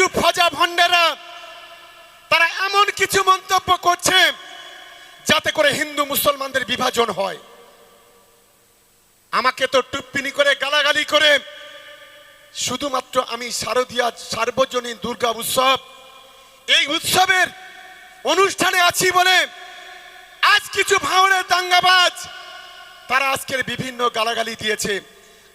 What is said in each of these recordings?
কিছু ফজা ভণ্ডারা, তারা এমন কিছু মন্তব্য করছে যাতে করে হিন্দু মুসলমানদের বিভাজন হয়। আমাকে তো টুপ্পিনি করে গালাগালি করে শুধুমাত্র আমি শারদীয়া সার্বজনীন দুর্গা উৎসব, এই উৎসবের অনুষ্ঠানে আছি বলে আজ কিছু ভাঙনের দাঙ্গাবাজ তারা আজকের বিভিন্ন গালাগালি দিয়েছে।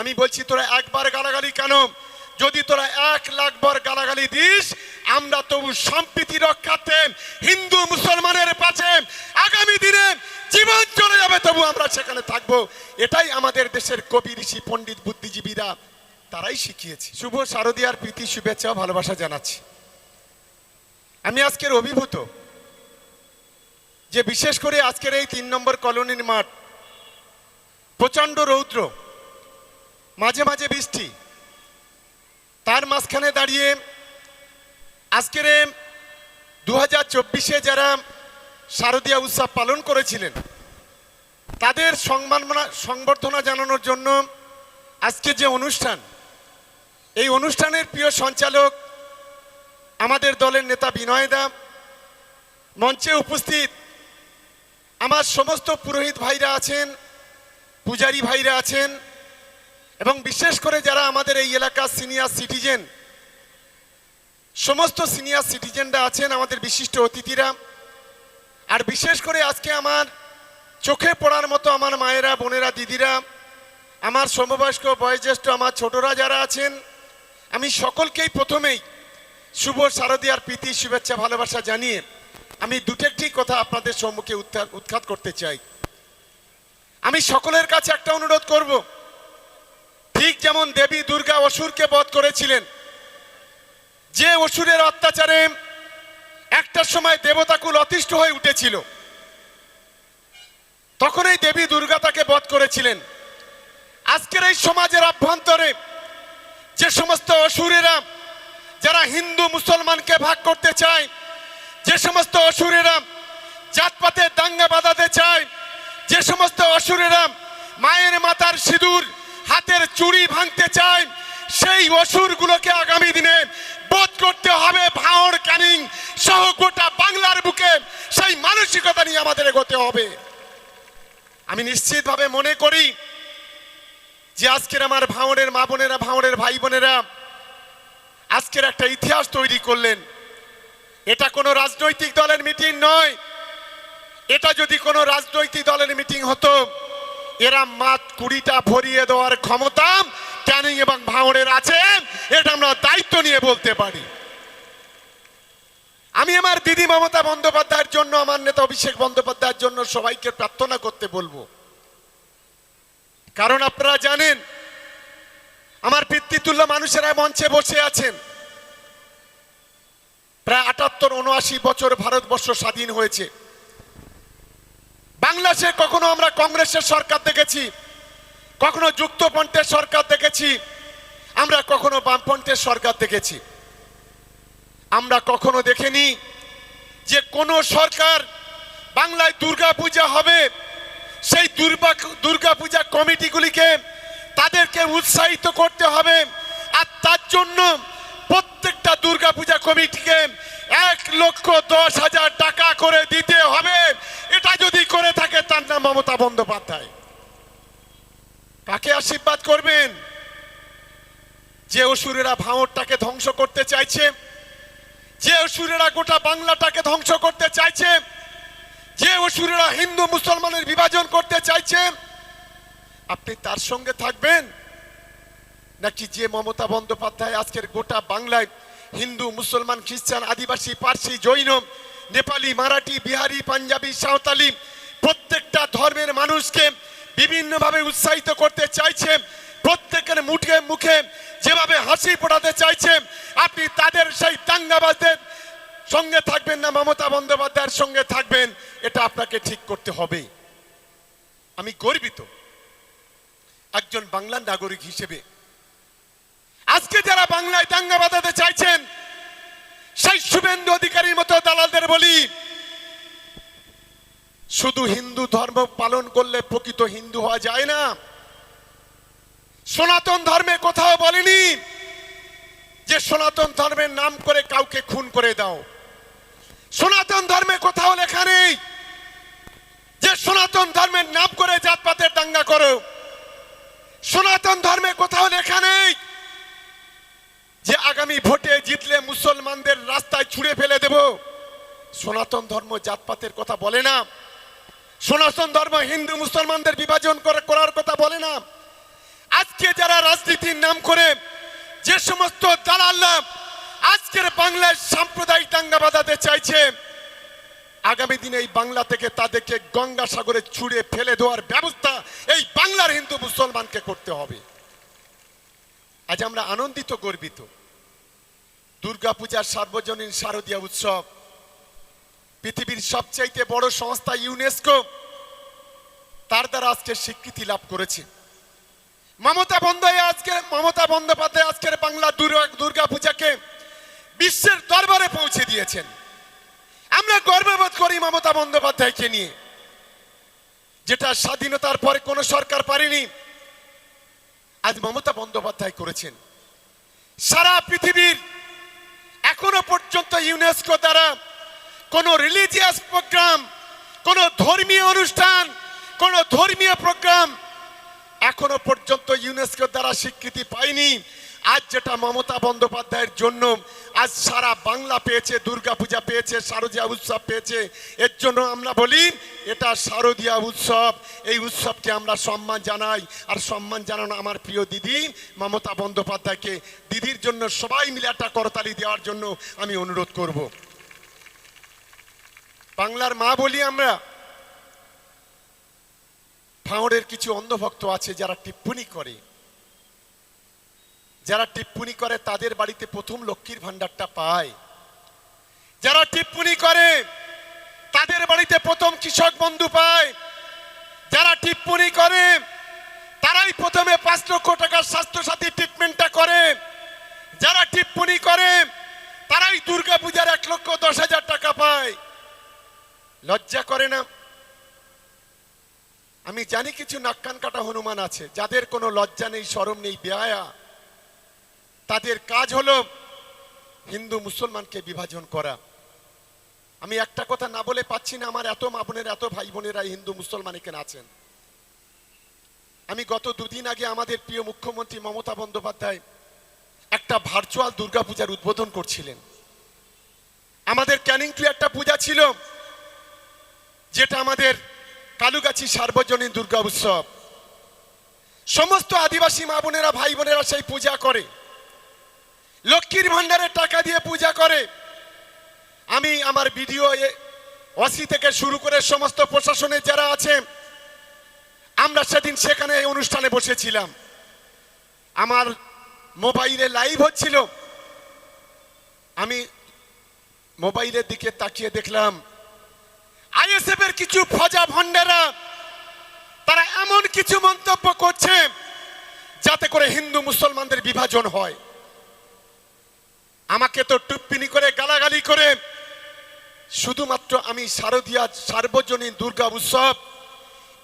আমি বলছি, তোরা একবার গালাগালি কেন? যদি তোরা এক লাখ বার গালাগালি দিস, আমরা তবু সম্প্রীতি রক্ষার্থে হিন্দু মুসলমানের পাশে আগামী দিনে জীবন চলে যাবে, তবু আমরা সেখানে থাকব। এটাই আমাদের দেশের কবি, ঋষি, পণ্ডিত, বুদ্ধিজীবীরা তারাই শিখিয়েছে। শুভ শারদীয়ার প্রীতি, শুভেচ্ছা ভালোবাসা জানাচ্ছি। আমি আজকের অভিভূত যে বিশেষ করে আজকের এই তিন নম্বর কলোনির মাঠ, প্রচণ্ড রৌদ্র, মাঝে মাঝে বৃষ্টি তার মাঝখানে দাঁড়িয়ে আজকের দু হাজার চব্বিশে যারা শারদীয়া উৎসব পালন করেছিলেন, তাদের সম্মাননা সংবর্ধনা জানানোর জন্য আজকে যে অনুষ্ঠান, এই অনুষ্ঠানের প্রিয় সঞ্চালক আমাদের দলের নেতা বিনয় দা, মঞ্চে উপস্থিত আমার সমস্ত পুরোহিত ভাইরা আছেন, পূজারী ভাইরা আছেন এবং বিশেষ করে যারা আমাদের এই এলাকার সিনিয়র সিটিজেন সমস্ত সিনিয়র সিটিজেনরা আছেন আমাদের বিশিষ্ট অতিথিরা। আর বিশেষ করে আজকে আমার চোখে পড়ার মতো আমার মায়েরা, বোনেরা, দিদিরা, আমার সমবয়স্ক, বয়োজ্যেষ্ঠ, আমার ছোটরা যারা আছেন, আমি সকলকেই প্রথমেই শুভ শারদীয়ার প্রীতি, শুভেচ্ছা, ভালোবাসা জানিয়ে আমি দুটেকটি কথা আপনাদের সম্মুখে উৎখাত করতে চাই। আমি সকলের কাছে একটা অনুরোধ করব। ঠিক যেমন দেবী দুর্গা অসুরকে বধ করেছিলেন, যে অসুরের অত্যাচারে একটা সময় দেবতাকুল অতিষ্ঠ হয়ে উঠেছিল তখন এই দেবী দুর্গা তাকে বধ করেছিলেন। আজকের এই সমাজের অভ্যন্তরে যে সমস্ত অসুরেরা, যারা হিন্দু মুসলমানকে ভাগ করতে চায়, যে সমস্ত অসুরেরা জাতপাতে দাঙ্গা বাঁধাতে চায়, যে সমস্ত অসুরেরা মায়ের মাতার সিঁদুর হাতের চুড়ি ভাঙতে চায় সেই অসুরগুলোকে আগামী দিনে বোধ করতে হবে ভাঁড় ক্যানিং সহ গোটা বাংলার বুকে। সেই মানসিকতা নিয়ে আমাদের এগোতে হবে। আমি নিশ্চিতভাবে মনে করি যে আজকের আমার ভাঁড়ের মা বোনেরা ভাঁড়ের ভাই বোনেরা আজকের একটা ইতিহাস তৈরি করলেন। এটা কোনো রাজনৈতিক দলের মিটিং নয়। এটা যদি কোনো রাজনৈতিক দলের মিটিং হতো এরা মাত কুড়িটা ভরিয়ে দেওয়ার ক্ষমতা ক্যানিং এবং ভাঙড়ের আছে। এটা আমরা দায়িত্ব নিয়ে বলতে পারি। আমি আমার দিদি মমতা বন্দ্যোপাধ্যায়ের জন্য, আমার নেতা অভিষেক বন্দ্যোপাধ্যায়ের জন্য সবাইকে প্রার্থনা করতে বলব। কারণ আপনারা জানেন, আমার পিতৃতুল্য মানুষেরা মঞ্চে বসে আছেন। প্রায় আটাত্তর, উনআশি বছর ভারতবর্ষ স্বাধীন হয়েছে। বাংলাদেশে কখনো আমরা কংগ্রেসের সরকার দেখেছি, কখনো যুক্তপন্থের সরকার দেখেছি, আমরা কখনো বামপন্থের সরকার দেখেছি। আমরা কখনো দেখিনি যে কোনো সরকার বাংলায় দুর্গা পূজা হবে, সেই দুর্গা দুর্গা পূজা কমিটিগুলিকে তাদেরকে উৎসাহিত করতে হবে, আর তার জন্য প্রত্যেকটা দুর্গা পূজা কমিটিকে এক লক্ষ দশ হাজার টাকা করে দিতে হবে। তার নাম মমতা বন্দ্যোপাধ্যায়। কাকে আশীর্বাদ করবেন? যে অসুরেরা ভাঁড়টাকে ধ্বংস করতে চাইছে, যে অসুরেরা গোটা বাংলাটাকে ধ্বংস করতে চাইছে, যে অসুরেরা হিন্দু মুসলমানের বিভাজন করতে চাইছে, আপনি তার সঙ্গে থাকবেন? নাকি যে মমতা বন্দ্যোপাধ্যায় আজকের গোটা বাংলায় হিন্দু, মুসলমান, খ্রিস্টান, আদিবাসী, পার্সি, জৈন, নেপালি, মারাঠি, বিহারি, পাঞ্জাবি, সাঁওতালি প্রত্যেকটা ধর্মের মানুষকে বিভিন্নভাবে উৎসাহিত করতে চাইছে। প্রত্যেকের মুখে মুখে যেভাবে হাসি ফোটাতে চাইছে, আপনি তাদের সেই দাঙ্গাবাজদের সঙ্গে থাকবেন না, মমতা বন্দ্যোপাধ্যায়ের সঙ্গে থাকবেন, এটা আপনাকে ঠিক করতে হবে। আমি গর্বিত একজন বাংলার নাগরিক হিসেবে। আজকে যারা বাংলায় দাঙ্গা বাঁধাতে চাইছেন, সেই শুভেন্দু অধিকারীর মতো দালালদের বলি শুধু হিন্দু ধর্ম পালন করলে প্রকৃত হিন্দু হওয়া যায় না। সনাতন ধর্মে কোথাও বলেনি যে সনাতন ধর্মের নাম করে কাউকে খুন করে দাও। সনাতন ধর্মে কোথাও লেখা নেই যে সনাতন ধর্মের নাম করে জাতপাতের দাঙ্গা করো। সনাতন ধর্মে কোথাও লেখা নেই যে আগামী ভোটে জিতলে মুসলমানদের রাস্তায় ছুঁড়ে ফেলে দেব। সনাতন ধর্ম জাতপাতের কথা বলে না। সনাতন ধর্ম, হিন্দু, মুসলমানদের বিভাজন করে করার কথা বলে না। আজকে যারা রাজনীতির নাম করে, যে সমস্ত দালাল্লা আজকের বাংলার সাম্প্রদায়িক দাঙ্গা বাঁধাতে চাইছে, আগামী দিনে এই বাংলা থেকে তাদেরকে গঙ্গা সাগরে ছুঁড়ে ফেলে দেওয়ার ব্যবস্থা এই বাংলার হিন্দু মুসলমানকে করতে হবে। আজ আমরা আনন্দিত, গর্বিত। দুর্গাপূজার সার্বজনীন শারদীয় উৎসব পৃথিবীর সবচাইতে বড় সংস্থা ইউনেস্কো, তার দ্বারা আজকে স্বীকৃতি লাভ করেছে। মমতা বন্দ্যোপাধ্যায় আজকে, মমতা বন্দ্যোপাধ্যায় আজকের বাংলা দুর্গা, দুর্গাপূজাকে বিশ্বের দরবারে পৌঁছে দিয়েছেন। আমরা গর্ববোধ করি মমতা বন্দ্যোপাধ্যায়কে নিয়ে, যেটা স্বাধীনতার পরে কোনো সরকার পারেনি, আজ মমতা বন্দ্যোপাধ্যায় করেছেন। সারা পৃথিবীর এখনও পর্যন্ত ইউনেস্কো দ্বারা কোনো রিলিজিয়াস প্রোগ্রাম কোনো ধর্মীয় অনুষ্ঠান, কোনো ধর্মীয় প্রোগ্রাম এখনও পর্যন্ত ইউনেস্কো দ্বারা স্বীকৃতি পায়নি। আজ যেটা মমতা বন্দ্যোপাধ্যায়ের জন্য, আজ সারা বাংলা পেয়েছে, দুর্গাপূজা পেয়েছে, শারদীয়া উৎসব পেয়েছে। এর জন্য আমরা বলি, এটা শারদীয়া উৎসব। এই উৎসবকে আমরা সম্মান জানাই। আর সম্মান জানানো আমার প্রিয় দিদি, মমতা বন্দ্যোপাধ্যায়কে। দিদির জন্য সবাই মিলে একটা করতালি দেওয়ার জন্য আমি অনুরোধ করব। বাংলার মা বলি আমরা। ভাঁড়ের কিছু অন্ধভক্ত আছে যারা টিপ্পনি করে। যারা টিপ্পনি করে তাদের বাড়িতে প্রথম লক্ষ্মীর ভান্ডারটা পায়। যারা টিপ্পনি করে, তাদের বাড়িতে প্রথম কৃষক বন্ধু পায়। যারা টিপ্পনি করে, তারাই প্রথমে পাঁচ লক্ষ টাকার স্বাস্থ্যসাথী ট্রিটমেন্টটা করে। যারা টিপ্পনি করে, তারাই দুর্গাপূজার এক লক্ষ দশ হাজার টাকা পায়। লজ্জা করে না? আমি জানি কিছু নাক্কান কাটা হনুমান আছে, যাদের কোনো লজ্জা নেই, সরম নেই, বেহায়া। তাদের কাজ হলো হিন্দু মুসলমানকে বিভাজন করা। আমি একটা কথা না বলে পাচ্ছি না, আমার এত মা বোনের, এত ভাই বোনেরা হিন্দু মুসলমান এখানে আছেন। আমি গত দুদিন আগে আমাদের প্রিয় মুখ্যমন্ত্রী মমতা বন্দ্যোপাধ্যায় একটা ভার্চুয়াল দুর্গাপূজার উদ্বোধন করছিলেন। আমাদের ক্যানিং টু একটা পূজা ছিল। যেটা আমাদের কালুগাছি সার্বজনীন দুর্গা উৎসব। সমস্ত আদিবাসী মা বোনেরা, ভাই বোনেরা সেই পূজা করে। লক্ষ্মীর ভান্ডারের টাকা দিয়ে পূজা করে। আমি আমার ভিডিও অসি থেকে শুরু করে সমস্ত প্রশাসনের যারা আছে, আমরা সেদিন সেখানে এই অনুষ্ঠানে বসেছিলাম। আমার মোবাইলে লাইভ হচ্ছিল। আমি মোবাইলের দিকে তাকিয়ে দেখলাম আইএসএফ এর কিছু ফজা ভণ্ডারা, তারা এমন কিছু মন্তব্য করছে যাতে করে হিন্দু মুসলমানদের বিভাজন হয়। আমাকে তো টুপ্পিনি করে, গালাগালি করে, শুধুমাত্র আমি শারদীয়া সার্বজনীন দুর্গা উৎসব,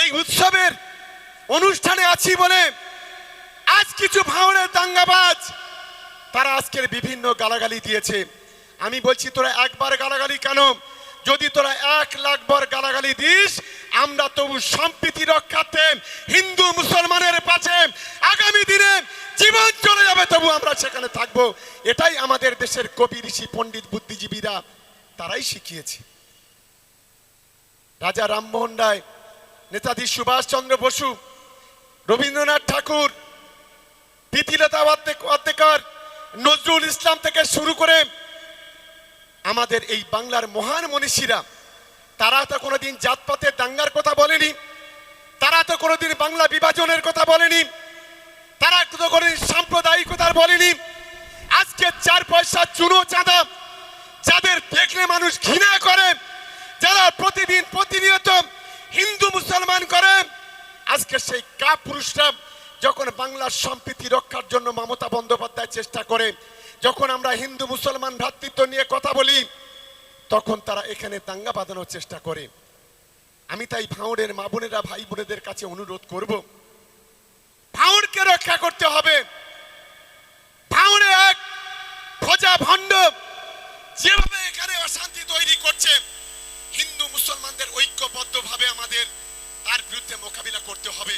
এই উৎসবের অনুষ্ঠানে আছি বলে আজ কিছু ভাঙনের দাঙ্গাবাজ, তারা আজকের বিভিন্ন গালাগালি দিয়েছে। আমি বলছি, তোরা একবার গালাগালি কেন? যদি তোরা এক লাখ বার গালাগালি দিস, আমরা তবু সম্প্রীতি রক্ষার্থে হিন্দু মুসলমানের পাশে আগামী দিনে জীবন চলে যাবে, তবু আমরা সেখানে থাকব। এটাই আমাদের দেশের কবি, ঋষি, পণ্ডিত, বুদ্ধিজীবীরা তারাই শিখিয়েছে। রাজা রামমোহন রায়, নেতাজি সুভাষচন্দ্র বসু, রবীন্দ্রনাথ ঠাকুর, প্রীতিলতা অর্ধেকর, নজরুল ইসলাম থেকে শুরু করে আমাদের এই বাংলার মহান মনীষীরা, তারা তো কোনোদিন জাতপাতের দাঙ্গার কথা বলেনি, তারা তো কোনোদিন বাংলা বিভাজনের কথা বলেনি, তারা তো কোনোদিন সাম্প্রদায়িকতার বলেনি। আজকে চার পয়সা চুনো চাঁদা, যাদের দেখলে মানুষ ঘৃণা করে, যারা প্রতিদিন প্রতিনিয়ত হিন্দু মুসলমান করে, আজকে সেই কা পুরুষরা যখন বাংলার সম্প্রীতি রক্ষার জন্য মমতা বন্দ্যোপাধ্যায় চেষ্টা করে যখন আমরা হিন্দু মুসলমান ভ্রাতৃত্ব নিয়ে কথা বলি, তখন তারা এখানে দাঙ্গা বাঁধানোর চেষ্টা করে। আমি তাই ভাঁড়ের মা বোনেরা, ভাই বোনেদের কাছে অনুরোধ করব ভাঁড়কে রক্ষা করতে হবে। ভাঁড়ে এক খোঁজা ভণ্ড, যেভাবে এখানে অশান্তি তৈরি করছে, হিন্দু মুসলমানদের ঐক্যবদ্ধভাবে আমাদের তার বিরুদ্ধে মোকাবিলা করতে হবে।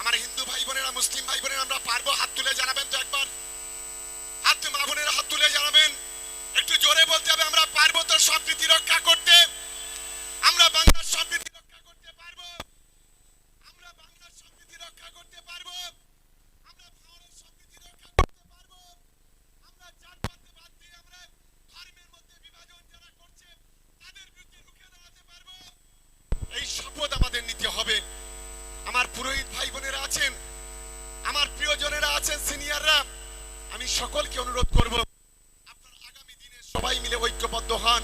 আমার হিন্দু ভাই বোনেরা, মুসলিম ভাই বোনেরা, আমরা পারব হাত তুলে জানাবেন তো একবার? উদ্বুদ্ধ হন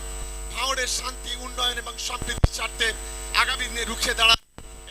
ভাঙড়ের শান্তি উন্নয়ন এবং সমৃদ্ধির স্বার্থে আগামী দিনে রুখে দাঁড়ান।